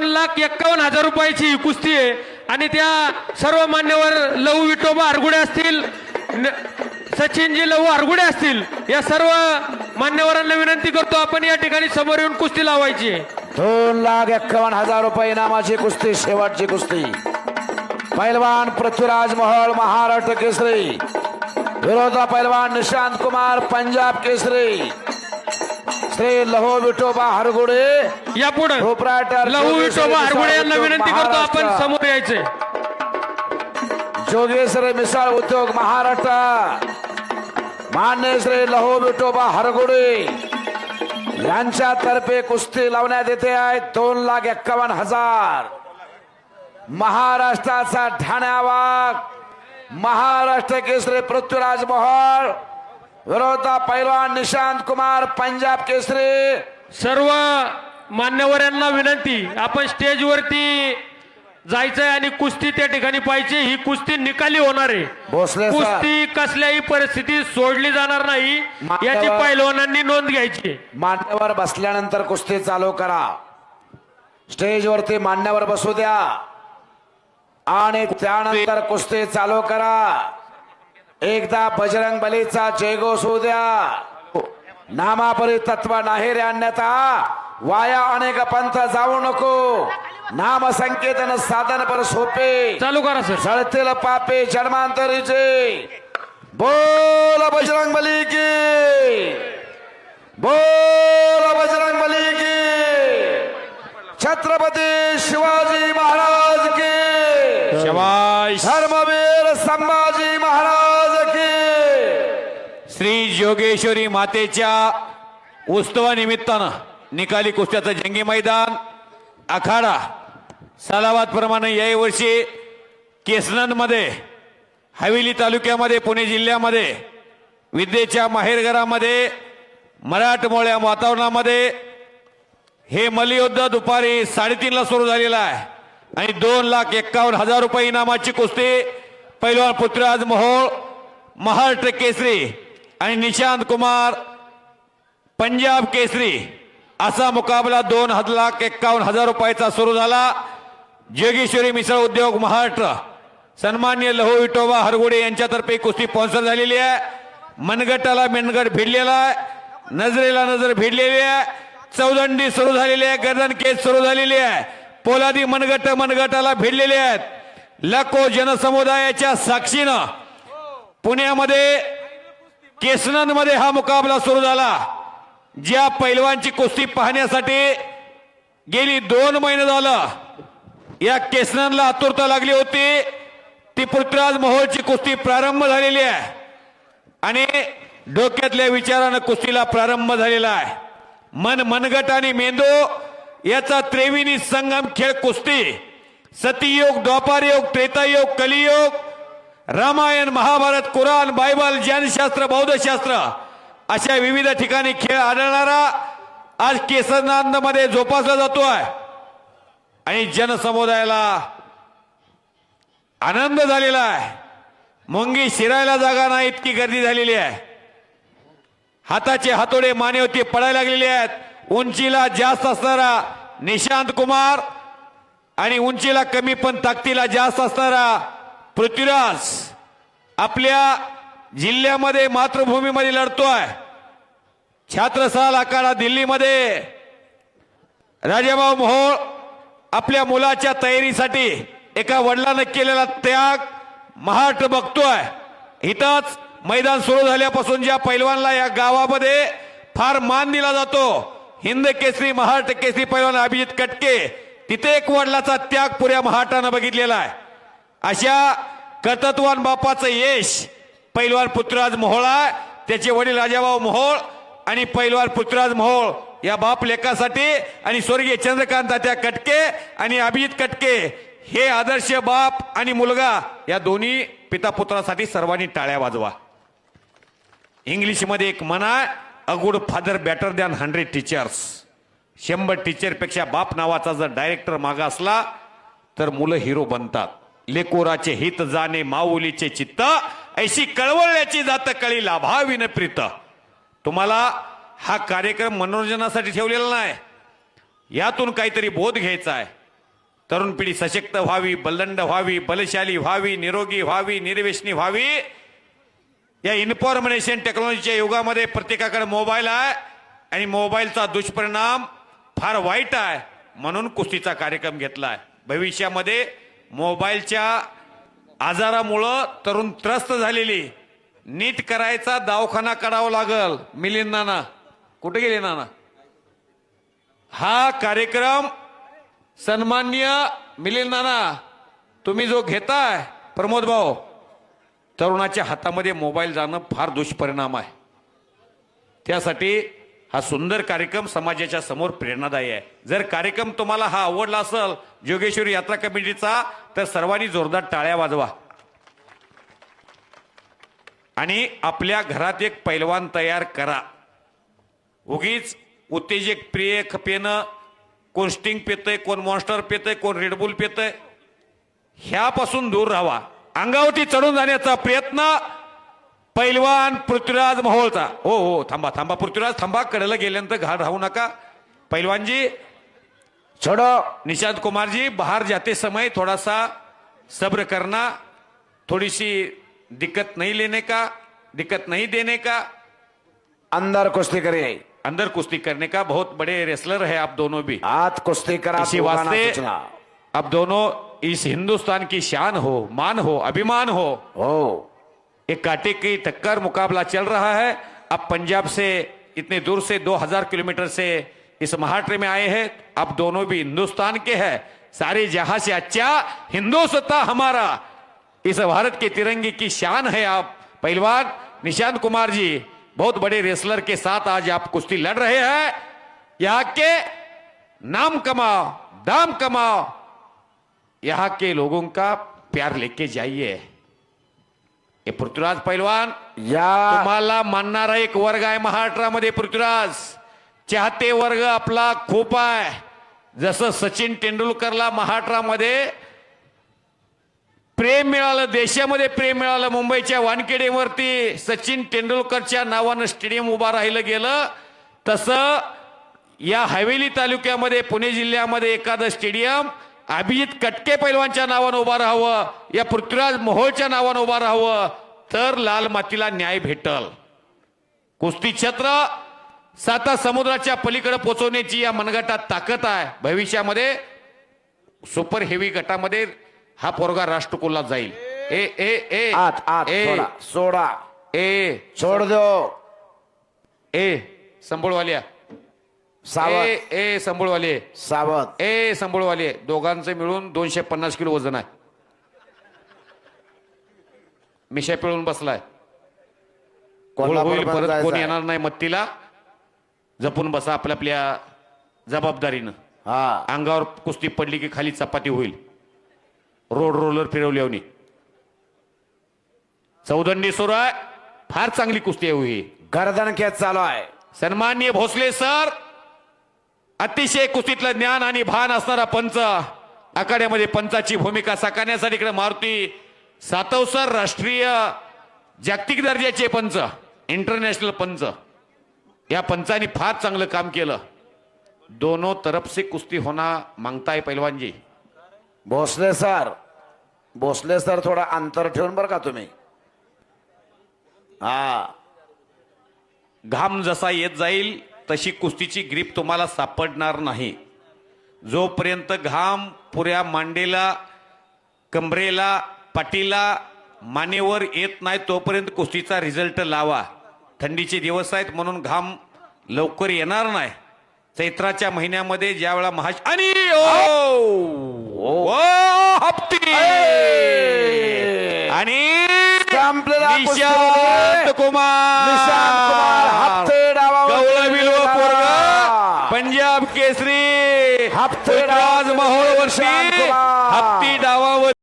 दोन लाख एक्कावन्न हजार रुपयाची ही कुस्ती आहे. आणि त्या सर्व मान्यवर लहू विठोबा हरगुडे असतील सचिनजी लहू हरगुडे असतील या सर्व मान्यवरांना विनंती करतो आपण या ठिकाणी समोर येऊन कुस्ती लावायची दोन लाख एक्कावन्न हजार रुपये इनामाची कुस्ती शेवटची कुस्ती. पैलवान पृथ्वीराज महल महाराष्ट्र केसरी. विरोधा पैलवान निशांत कुमार पंजाब केसरी. श्री लहो विठोबा हरगुडे. या पुढे. प्रोप्रायटर लहू विठोबा हरगुडे यांना विनंती करतो आपण. समोर यायचे. जोगेश्वरी मिसळ उद्योग महाराष्ट्र. मान्य श्री लहो विठोबा हरगुडे. यांच्यातर्फे कुस्ती लावण्यात येते आहे. दोन लाख एक्कावन्न हजार. महाराष्ट्राचा ठाण्यावाग महाराष्ट्र केसरी पृथ्वीराज मोहोळ. विरोधा पैलवान निशांत कुमार पंजाब केसरी। सर्व मान्यवरांना विनंती आपण स्टेजवरती जायचंय आणि कुस्ती त्या ठिकाणी पाहिजे ही कुस्ती निकाली होणार आहे. भोसले सर. कुस्ती कसल्याही परिस्थितीत सोडली जाणार नाही याची पैलवानांनी नोंद घ्यायची. मान्यवर बसल्यानंतर कुस्ती चालू करा. स्टेजवरती मान्यवर बसू द्या. आणि त्यानंतर कुस्ती चालू करा. एकदा बजरंग बलीचा जयघोष होऊ द्या. नामापरी तत्व नाही रे अन्यथा. वाया अनेक पंथ जाऊ नको. नाम संकेतन साधन पर सोपे. चालू करा सर. जळतील पापे जन्मांतरीचे. बोल बजरंग बली की. बोल बजरंग बली की. छत्रपती शिवाजी महाराज की. शबाश. धर्मवीर संभाजी योगेश्वरी मातेच्या उत्सवानिमित्तानं निकाली कुस्त्याचं जंगी मैदान आखाडा सलावादप्रमाणे याही वर्षी केसनंदमध्ये हवेली तालुक्यामध्ये पुणे जिल्ह्यामध्ये विद्येच्या माहेरघरामध्ये मराठमोळ्या वातावरणामध्ये हे मल्लयुद्ध दुपारी साडेतीनला सुरू झालेलं आहे. आणि दोन लाख एक्कावन्न हजार रुपये इनामाची कुस्ती पैलवान पृथ्वीराज मोहोळ महाराष्ट्र केसरी आणि निशांत कुमार पंजाब केसरी असा मुकाबला दोन हजार लाख एक्कावन्न हजार रुपयाचा सुरू झाला. जोगेश्वरी मिसळ उद्योग महाराष्ट्र सन्मान्य लहू विठोबा हरगुडे यांच्यातर्फे कुस्ती स्पॉन्सर झालेली आहे. मनगटाला मेनगट भिडलेला आहे. नजरेला नजर भिडलेली आहे. चौदंडी सुरू झालेली आहे. गर्दन केस सुरू झालेली आहे. पोलादी मनगट मनगटाला भिडलेले आहेत. लाखो जनसमुदायाच्या साक्षीनं पुण्यामध्ये केसनंदमध्ये हा मुकाबला सुरू झाला. ज्या पैलवानची कुस्ती पाहण्यासाठी गेली दोन महिने झालं. या केसनांना आतुरता लागली होती. ती पृथ्वीराज मोहोळची कुस्ती प्रारंभ झालेली आहे. आणि डोक्यातल्या विचारानं कुस्तीला प्रारंभ झालेला आहे. मन मनगट आणि मेंदू याचा त्रेविनी संगम खेळ कुस्ती. सतीयोग द्वापारयोग त्रेतायोग कलियोग रामायण महाभारत कुराण बायबल जैनशास्त्र बौद्धशास्त्र अशा विविध ठिकाणी खेळ आढळणारा आज केसरनांदमध्ये जोपासला जातोय. आणि जनसमुदायाला आनंद झालेला आहे. मुंगी शिरायला जागा नाही इतकी गर्दी झालेली आहे. हाताचे हातोडे मानेवती पडायला लागलेले आहेत. उंचीला जास्त असणारा निशांत कुमार आणि उंचीला कमी पण ताकदीला जास्त असणारा पृथ्वीराज आपल्या जिल्ह्यामध्ये मातृभूमीमध्ये लढतोय. छात्रसाल आकारा दिल्लीमध्ये राजाभाऊ मोहोळ आपल्या मुलाच्या तयारीसाठी एका वडिलानं केलेला त्याग महाराष्ट्र बघतोय. इथंच मैदान सुरू झाल्यापासून ज्या पैलवानला या गावामध्ये फार मान दिला जातो हिंद केसरी महाराष्ट्र केसरी पैलवान अभिजित कटके तिथे एक वडिलाचा त्याग पुऱ्या महाराष्ट्रानं बघितलेला आहे. अशा कर्तत्वान बापाचं यश पैलवान पृथ्वीराज मोहोळा त्याचे वडील राजाभाऊ मोहोळ आणि पैलवान पृथ्वीराज मोहोळ या बाप लेखासाठी आणि स्वर्गीय चंद्रकांत त्या कटके आणि अभिजित कटके हे आदर्श बाप आणि मुलगा या दोन्ही पिता पुत्रासाठी सर्वांनी टाळ्या वाजवा. इंग्लिशमध्ये एक म्हणा a good father better than hundred teachers शंभर टीचरपेक्षा बाप नावाचा जर डायरेक्टर मागा असला तर मुलं हिरो बनतात. लेकोराचे हित जाणे माऊलीचे चित्त ऐशी कळवळल्याची जात कळी लाभाविन प्रीत. तुम्हाला हा कार्यक्रम मनोरंजनासाठी ठेवलेला नाही. यातून काहीतरी बोध घ्यायचा आहे. तरुण पिढी सशक्त व्हावी बलदंड व्हावी बलशाली व्हावी निरोगी व्हावी निर्वेशनी व्हावी. या इन्फॉर्मेशन टेक्नॉलॉजीच्या युगामध्ये प्रत्येकाकडे मोबाईल आहे आणि मोबाईलचा दुष्परिणाम फार वाईट आहे म्हणून कुस्तीचा कार्यक्रम घेतला आहे. भविष्यामध्ये मोबाईलच्या आजारामुळं तरुण त्रस्त झालेली. नीट करायचा दवाखाना करावा लागल मिलिंद नाना. कुठे गेले नाना? हा कार्यक्रम सन्मान्य मिलिंद नाना तुम्ही जो घेताय प्रमोद भाऊ तरुणाच्या हातामध्ये मोबाईल जाणं फार दुष्परिणाम आहे. त्यासाठी हा सुंदर कार्यक्रम समाजाच्या समोर प्रेरणादायी आहे. जर कार्यक्रम तुम्हाला हा आवडला असेल जोगेश्वरी यात्रा कमिटीचा तर सर्वांनी जोरदार टाळ्या वाजवा. आणि आपल्या घरात एक पैलवान तयार करा. उगीच उत्तेजक प्रिय पेनं कोण स्टिंग पेतय कोण मॉन्स्टर पेतय कोण रेडबुल पेतय ह्यापासून दूर राहावा अंगावरती चढून जाण्याचा प्रयत्न पैलवान पृथ्वीराज मोहोळचा. हो हो थांबा थांबा पृथ्वीराज थांबा कडेला गेल्यानंतर घाट राहू नका. पैलवानजी छोडो निशांत कुमार जी बाहर जाते समय थोड़ा सा सब्र करना थोड़ी सी दिक्कत नहीं लेने का? दिक्कत नहीं देने का? अंदर कुस्ती करिए अंदर कुश्ती करने का? बहुत बड़े रेसलर है आप दोनों भी। आत कुस्ती करा इसी वास्ते आप दोनों इस हिंदुस्तान की शान हो मान हो अभिमान हो। हो। एक कांटे की टक्कर मुकाबला चल रहा है। अब पंजाब से इतने दूर से 2000 किलोमीटर से इस महाराष्ट्र में आए हैं। अब दोनों भी हिंदुस्तान के हैं। सारे जहाँ से अच्छा हिंदुस्तान हमारा। इस भारत के तिरंगे की शान है आप। पहलवान निशांत कुमार जी, बहुत बड़े रेसलर के साथ आज आप कुश्ती लड़ रहे हैं। यहाँ के नाम कमाओ, दाम कमाओ। यहाँ के लोगों का प्यार लेके जाइए। हे पृथ्वीराज पैलवान या तुम्हाला मानणारा एक वर्ग आहे महाराष्ट्रामध्ये पृथ्वीराज. चाहते वर्ग आपला खूप आहे. जसं सचिन तेंडुलकरला महाराष्ट्रामध्ये प्रेम मिळालं देशामध्ये प्रेम मिळालं मुंबईच्या वानखेडेवरती सचिन तेंडुलकरच्या नावानं स्टेडियम उभा राहिलं गेलं. तसं या हवेली तालुक्यामध्ये पुणे जिल्ह्यामध्ये एखादं स्टेडियम अभिजित कटके पैलवानच्या नावानं उभा राहावं या पृथ्वीराज मोहोळच्या नावानं उभा राहावं तर लाल मातीला न्याय भेटल. कुस्ती क्षेत्र साता समुद्राच्या पलीकडे पोहोचवण्याची या मनगटात ताकद आहे. भविष्यामध्ये सुपर हेवी गटामध्ये हा पोरगा राष्ट्रकुलात जाईल. ए ए ए आत आत ए. सोडा सोडा. ए. छोड दो. ए. संबळवालिया. सावध. ए ए संबळवाले. सावध. ए संबळवाले. दोघांचं मिळून दोनशे पन्नास किलो वजन आहे. मिशा पिळून बसलाय. होईल कोल्हापूरमध्ये परत कोण जायचं आहे. येणार नाही मत्तीला. जपून बसा आपल्या आपल्या जबाबदारीनं. हा. अंगावर कुस्ती पडली की खाली चपाती होईल. रोड रोलर फिरवली चौदंडी सुरू आहे. फार चांगली कुस्ती आहे हो ही. गर्दन खेच चालू आहे. सन्मान्य भोसले सर. अतिशय कुस्तीतलं ज्ञान आणि भान असणारा पंच आखाड्यामध्ये पंचाची भूमिका साकारण्यासाठी इकडे मारुती सातवसर राष्ट्रीय जागतिक दर्जाचे पंच इंटरनॅशनल पंच. या पंचाने फार चांगलं काम केलं. दोनों तरफ से कुस्ती होना मांगता है पहलवान जी भोसले सर भोसले सर थोडा अंतर ठेवून बरं का तुम्ही? हा. घाम जसा येत जाईल तशी कुस्तीची ग्रीप तुम्हाला सापडणार नाही. जोपर्यंत घाम पुऱ्या मांडेला कमरेला पाटीला मानेवर येत नाही तोपर्यंत कुस्तीचा रिझल्ट लावा. थंडीचे दिवस आहेत म्हणून घाम लवकर येणार नाही. चैत्राच्या महिन्यामध्ये ज्यावेळा महाश आणि ओ!